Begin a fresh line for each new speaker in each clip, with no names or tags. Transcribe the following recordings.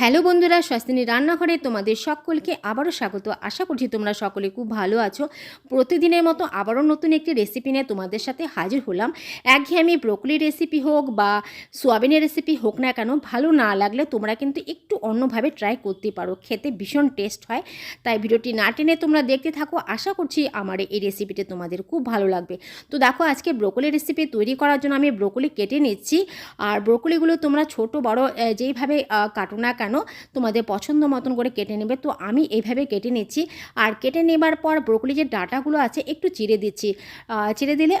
Hello বন্ধুরা স্বাস্থিনী রান্নাঘরে তোমাদের সকলকে আবারও স্বাগত। আশা করছি তোমরা সকলে খুব ভালো আছো। প্রতিদিনের মতো আবারও নতুন একটি রেসিপি নিয়ে তোমাদের সাথে হাজির হলাম। একঘেয়েমি ব্রোকলি রেসিপি হোক বা সোয়াবিনের রেসিপি হোক না কেন, ভালো না লাগলে তোমরা কিন্তু একটু অন্যভাবে ট্রাই করতে পারো। খেতে ভীষণ টেস্ট হয়। তাই ভিডিওটি না টেনে তোমরা দেখতে থাকো। আশা করছি আমার এই রেসিপিটি তোমাদের খুব ভালো লাগবে। তো দেখো, আজকে ব্রোকলি রেসিপি তৈরি করার জন্য আমি ব্রোকলি কেটে নিচ্ছি। আর ব্রোকলিগুলো তোমরা ছোট, বড় যেইভাবে কাটো না কেন? তোমাদের পছন্দ মতন করে কেটে নেবে। তো আমি এইভাবে কেটে নিচ্ছি। আর কেটে নেবার পর ব্রোকলি যে ডাটাগুলো আছে, একটু চিড়ে দিচ্ছি। চিড়ে দিলে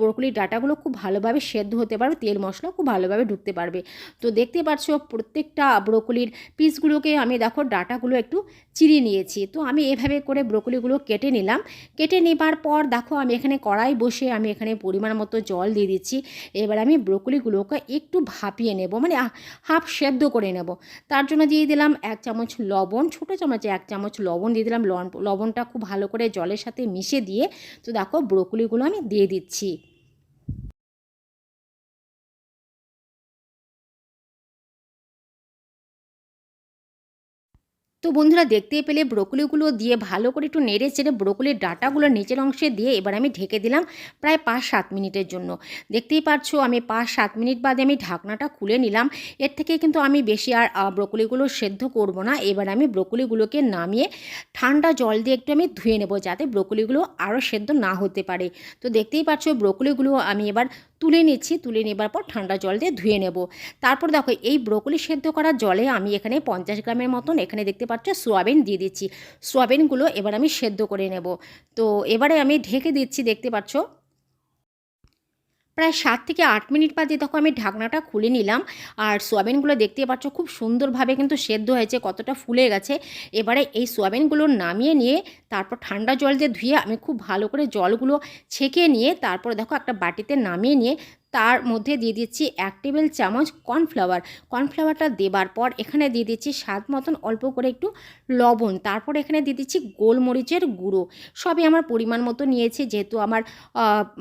ব্রোকলির ডাটাগুলো খুব ভালোভাবে সেদ্ধ হতে পারবে, তেল মশলা খুব ভালোভাবে ঢুকতে পারবে। তো দেখতে পাচ্ছ, প্রত্যেকটা ব্রোকলির পিসগুলোকে আমি দেখো, ডাটাগুলো একটু চিড়ে নিয়েছি। তো আমি এভাবে করে ব্রোকলিগুলো কেটে নিলাম। কেটে নেবার পর দেখো, আমি এখানে কড়াই বসে আমি এখানে পরিমাণ মতো জল দিয়ে দিচ্ছি। এবার আমি ব্রোকলিগুলোকে একটু ভাপিয়ে নেব মানে হাফ সেদ্ধ করে নেব। তার জন্য দিয়ে দিলাম এক চামচ লবণ, ছোটো চামচে এক চামচ লবণ দিয়ে দিলাম। লবণ- লবণটা খুব ভালো করে জলের সাথে মিশে দিয়ে, তো দেখো ব্রোকলিগুলো আমি দিয়ে দিচ্ছি। তো বন্ধুরা দেখতে পেলে ব্রোকলিগুলো দিয়ে ভালো করে একটু নেড়ে চেড়ে ব্রোকলির ডাটাগুলো নিচের অংশে দিয়ে এবার আমি ঢেকে দিলাম প্রায় পাঁচ সাত মিনিটের জন্য। দেখতেই পারছ আমি পাঁচ সাত মিনিট বাদে আমি ঢাকনাটা খুলে নিলাম। এর থেকে কিন্তু আমি বেশি আর ব্রোকলিগুলো সেদ্ধ করব না। এবার আমি ব্রোকলিগুলোকে নামিয়ে ঠান্ডা জল দিয়ে একটু আমি ধুয়ে নেব যাতে ব্রোকলিগুলো আরও সেদ্ধ না হতে পারে। তো দেখতেই পাচ্ছ ব্রোকলিগুলো আমি এবার তুলে নিচ্ছি, তুলে নেবার পর ঠান্ডা জল দিয়ে ধুয়ে নেব। তারপর দেখো, এই ব্রোকলি সেদ্ধ করার জলে আমি এখানে পঞ্চাশ গ্রামের মতন এখানে দেখতে পাচ্ছ সোয়াবিন দিয়ে দিচ্ছি। সোয়াবিনগুলো এবার আমি সেদ্ধ করে নেব। তো এবারে আমি ঢেকে দিচ্ছি, দেখতে পাচ্ছ? প্রায় সাত থেকে আট মিনিট বাদে দেখো আমি ঢাকনাটা খুলে নিলাম। আর সোয়াবিনগুলো দেখতে পাচ্ছ খুব সুন্দরভাবে কিন্তু সেদ্ধ হয়েছে, কতটা ফুলে গেছে। এবারে এই সোয়াবিনগুলো নামিয়ে নিয়ে তারপর ঠান্ডা জল দিয়ে ধুয়ে আমি খুব ভালো করে জলগুলো ছেঁকে নিয়ে তারপর দেখো একটা বাটিতে নামিয়ে নিয়ে তার মধ্যে দিয়ে দিচ্ছি এক টেবিল চামচ কর্নফ্লাওয়ার। কর্নফ্লাওয়ারটা দেবার পর এখানে দিয়ে দিচ্ছি স্বাদ মতন অল্প করে একটু লবণ। তারপর এখানে দিয়ে দিচ্ছি গোলমরিচের গুঁড়ো। সবই আমার পরিমাণ মতো নিয়েছি, যেহেতু আমার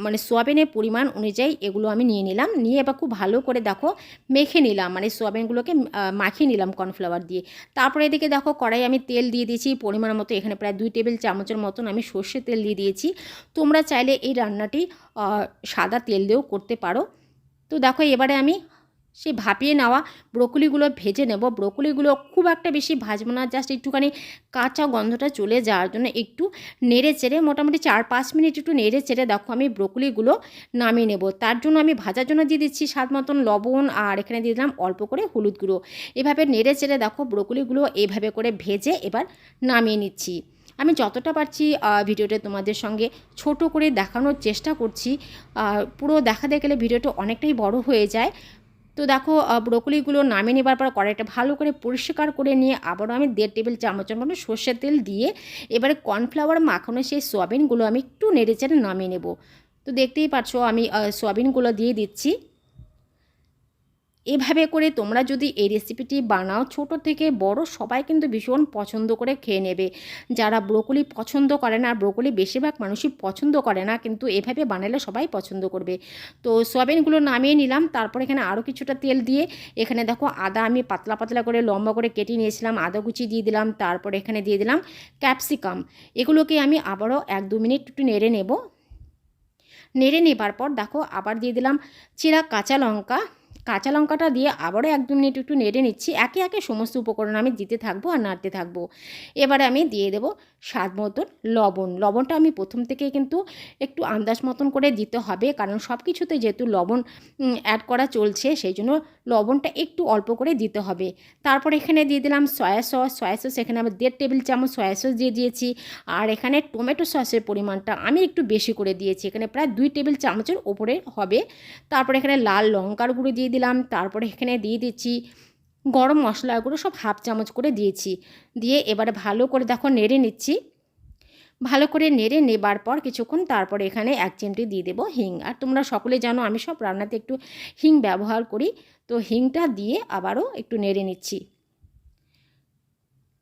মানে সোয়াবিনের পরিমাণ অনুযায়ী এগুলো আমি নিয়ে নিলাম। নিয়ে এবার খুব ভালো করে দেখো মেখে নিলাম মানে সোয়াবিনগুলোকে মাখিয়ে নিলাম কর্নফ্লাওয়ার দিয়ে। তারপরে এদিকে দেখো কড়াই আমি তেল দিয়ে দিয়েছি, পরিমাণ মতো এখানে প্রায় দুই টেবিল চামচের মতন আমি সর্ষের তেল দিয়ে দিয়েছি। তোমরা চাইলে এই রান্নাটি সাদা তেল দিয়েও করতে পারো। তো দেখো এবারে আমি সেই ভাপিয়ে নেওয়া ব্রোকলিগুলো ভেজে নেব। ব্রোকলিগুলো খুব একটা বেশি ভাজবো না, জাস্ট একটুখানি কাঁচা গন্ধটা চলে যাওয়ার জন্য একটু নেড়ে চেড়ে, মোটামুটি চার পাঁচ মিনিট একটু নেড়ে চেড়ে দেখো আমি ব্রোকলিগুলো নামিয়ে নেব। তার জন্য আমি ভাজার জন্য দিয়ে দিচ্ছি স্বাদ মতন লবণ আর এখানে দিয়ে দিলাম অল্প করে হলুদ গুঁড়ো। এভাবে নেড়ে চেড়ে দেখো ব্রোকলিগুলো এভাবে করে ভেজে এবার নামিয়ে নিচ্ছি। আমি যতটা পারছি ভিডিওটা তোমাদের সঙ্গে ছোট করে দেখানোর চেষ্টা করছি। পুরো দেখাতে গেলে ভিডিওটা অনেকটাই বড় হয়ে যায়। তো দেখো ব্রোকলিগুলো নামিয়ে নেবার পর কড়াইটা ভালো করে পরিষ্কার করে নিয়ে আবারও আমি দেড় টেবিল চামচের মতো সর্ষের তেল দিয়ে এবারে কর্নফ্লাওয়ার মাখানো সেই সোয়াবিনগুলো আমি একটু নেড়ে চেড়ে নামিয়ে নেব। তো দেখতেই পাচ্ছ আমি সোয়াবিনগুলো দিয়ে দিচ্ছি। এভাবে করে তোমরা যদি এই রেসিপিটি বানাও, ছোট থেকে বড় সবাই কিন্তু ভীষণ পছন্দ করে খেয়ে নেবে। যারা ব্রোকলি পছন্দ করে না আর ব্রোকলি বেশিরভাগ মানুষই পছন্দ করে না, কিন্তু এভাবে বানালে সবাই পছন্দ করবে। তো সয়াবিনগুলো নামিয়ে নিলাম, তারপর এখানে আরও কিছুটা তেল দিয়ে, এখানে দেখো আদা আমি পাতলা পাতলা করে লম্বা করে কেটে নিয়েছিলাম, আদা কুচি দিয়ে দিলাম, তারপর এখানে দিয়ে দিলাম ক্যাপসিকাম এগুলোকে আমি আবারও এক দু মিনিট একটু নেড়ে নেব। নেড়ে নেবার পর দেখো আবার দিয়ে দিলাম চিরা কাঁচা লঙ্কা। কাঁচা লঙ্কাটা দিয়ে আবারও এক দু মিনিট একটু নেড়ে নিচ্ছি। একে একে সমস্ত উপকরণ আমি দিতে থাকব আর নাড়তে থাকব। এবারে আমি দিয়ে দেবো স্বাদ মতন লবণ। লবণটা আমি প্রথম থেকে কিন্তু একটু আন্দাজ মতন করে দিতে হবে, কারণ সব কিছুতে যেহেতু লবণ অ্যাড করা চলছে, সেই জন্য লবণটা একটু অল্প করে দিতে হবে। তারপর এখানে দিয়ে দিলাম সয়া সস। সয়া সস এখানে আমি দেড় টেবিল চামচ সয়া সস দিয়ে দিয়েছি। আর এখানে টমেটো সসের পরিমাণটা আমি একটু বেশি করে দিয়েছি। এখানে প্রায় দুই টেবিল চামচের ওপরে হবে। তারপর এখানে লাল লঙ্কার গুঁড়ো দিয়ে তারপরে এখানে দিয়ে দিচ্ছি গরম মশলাগুলো, সব হাফ চামচ করে দিয়েছি। দিয়ে এবারে ভালো করে দেখো নেড়ে নিচ্ছি। ভালো করে নেড়ে নেবার পর কিছুক্ষণ তারপরে এখানে এক চিমটি দিয়ে দেবো হিং। আর তোমরা সকলে জানো আমি সব রান্নাতে একটু হিং ব্যবহার করি, তো হিংটা দিয়ে আবারও একটু নেড়ে নিচ্ছি।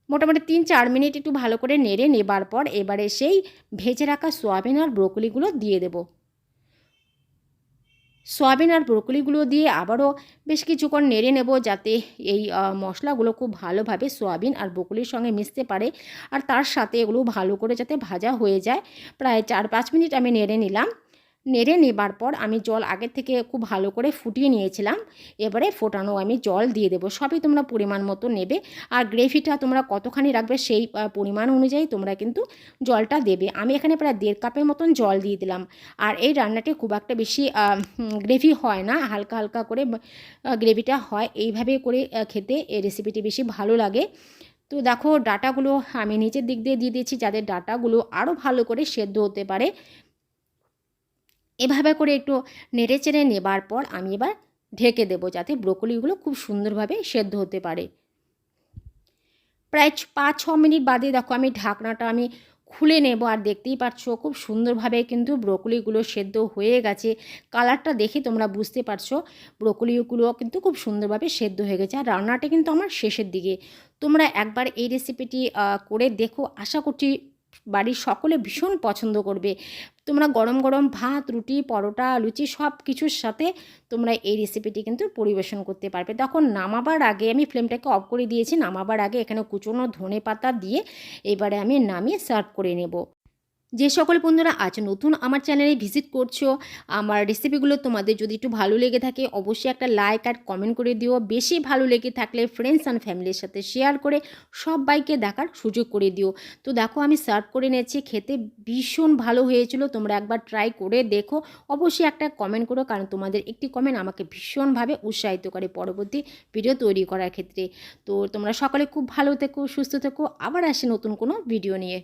মোটামুটি তিন চার মিনিট একটু ভালো করে নেড়ে নেবার পর এবারে সেই ভেজে রাখা সোয়াবিন আর ব্রোকলিগুলো দিয়ে দেবো। সয়াবিন আর ব্রোকলিগুলো দিয়ে আবারও বেশ কিছুক্ষণ নেড়ে নেব যাতে এই মশলাগুলো খুব ভালোভাবে সয়াবিন আর ব্রোকলির সঙ্গে মিশতে পারে আর তার সাথে এগুলো ভালো করে যাতে ভাজা হয়ে যায়। প্রায় চার পাঁচ মিনিট আমি নেড়ে নিলাম। নেড়ে নেবার পর আমি জল আগের থেকে খুব ভালো করে ফুটিয়ে নিয়েছিলাম। এবারে ফোটানো আমি জল দিয়ে দেবো। সবই তোমরা পরিমাণ মতো নেবে। আর গ্রেভিটা তোমরা কতখানি রাখবে সেই পরিমাণ অনুযায়ী তোমরা কিন্তু জলটা দেবে। আমি এখানে প্রায় দেড় কাপের মতন জল দিয়ে দিলাম। আর এই রান্নাটি খুব একটা বেশি গ্রেভি হয় না। হালকা হালকা করে গ্রেভিটা হয়। এইভাবে করে খেতে এই রেসিপিটি বেশি ভালো লাগে। তো দেখো, ডাটাগুলো আমি নিচের দিক দিয়ে দিয়ে দিয়েছি যাদের ডাটাগুলো আরও ভালো করে সেদ্ধ হতে পারে। এভাবে করে একটু নেড়ে চেড়ে নেবার পর আমি এবার ঢেকে দেবো যাতে ব্রোকলিগুলো খুব সুন্দরভাবে সেদ্ধ হতে পারে। প্রায় পাঁচ ছ মিনিট বাদে দেখো আমি ঢাকনাটা আমি খুলে নেব আর দেখতেই পাচ্ছ খুব সুন্দরভাবে কিন্তু ব্রোকলিগুলো সেদ্ধ হয়ে গেছে। কালারটা দেখে তোমরা বুঝতে পারছ ব্রোকলিগুলো কিন্তু খুব সুন্দরভাবে সেদ্ধ হয়ে গেছে। আর রান্নাটা কিন্তু আমার শেষের দিকে। তোমরা একবার এই রেসিপিটি করে দেখো। আশা করছি বাড়ির সকলে ভীষণ পছন্দ করবে। তোমরা গরম গরম ভাত, রুটি, পরোটা, লুচি সব কিছুর সাথে তোমরা এই রেসিপিটি কিন্তু পরিবেশন করতে পারবে। তখন নামাবার আগে আমি ফ্লেমটাকে অফ করে দিয়েছি। নামাবার আগে এখানে কুচনো ধনে পাতা দিয়ে এবারে আমি নামিয়ে সার্ভ করে নেব। যে সকল বন্ধুরা আজ নতুন আমার চ্যানেলে ভিজিট করছ, আমার রেসিপিগুলো তোমাদের যদি একটু ভালো লেগে থাকে, অবশ্যই একটা লাইক আর কমেন্ট করে দিও। বেশি ভালো লেগে থাকলে ফ্রেন্ডস অ্যান্ড ফ্যামিলির সাথে শেয়ার করে সবাইকে দেখার সুযোগ করে দিও। তো দেখো, আমি সার্ভ করে নিয়েছি, খেতে ভীষণ ভালো হয়েছিল, তোমরা একবার ট্রাই করে দেখো। অবশ্যই একটা কমেন্ট করো, কারণ তোমাদের একটি কমেন্ট আমাকে ভীষণভাবে উৎসাহিত করে পরবর্তী ভিডিও তৈরি করার ক্ষেত্রে। তো তোমরা সকলে খুব ভালো থেকো, সুস্থ থেকো, আবার আসে নতুন কোনো ভিডিও নিয়ে।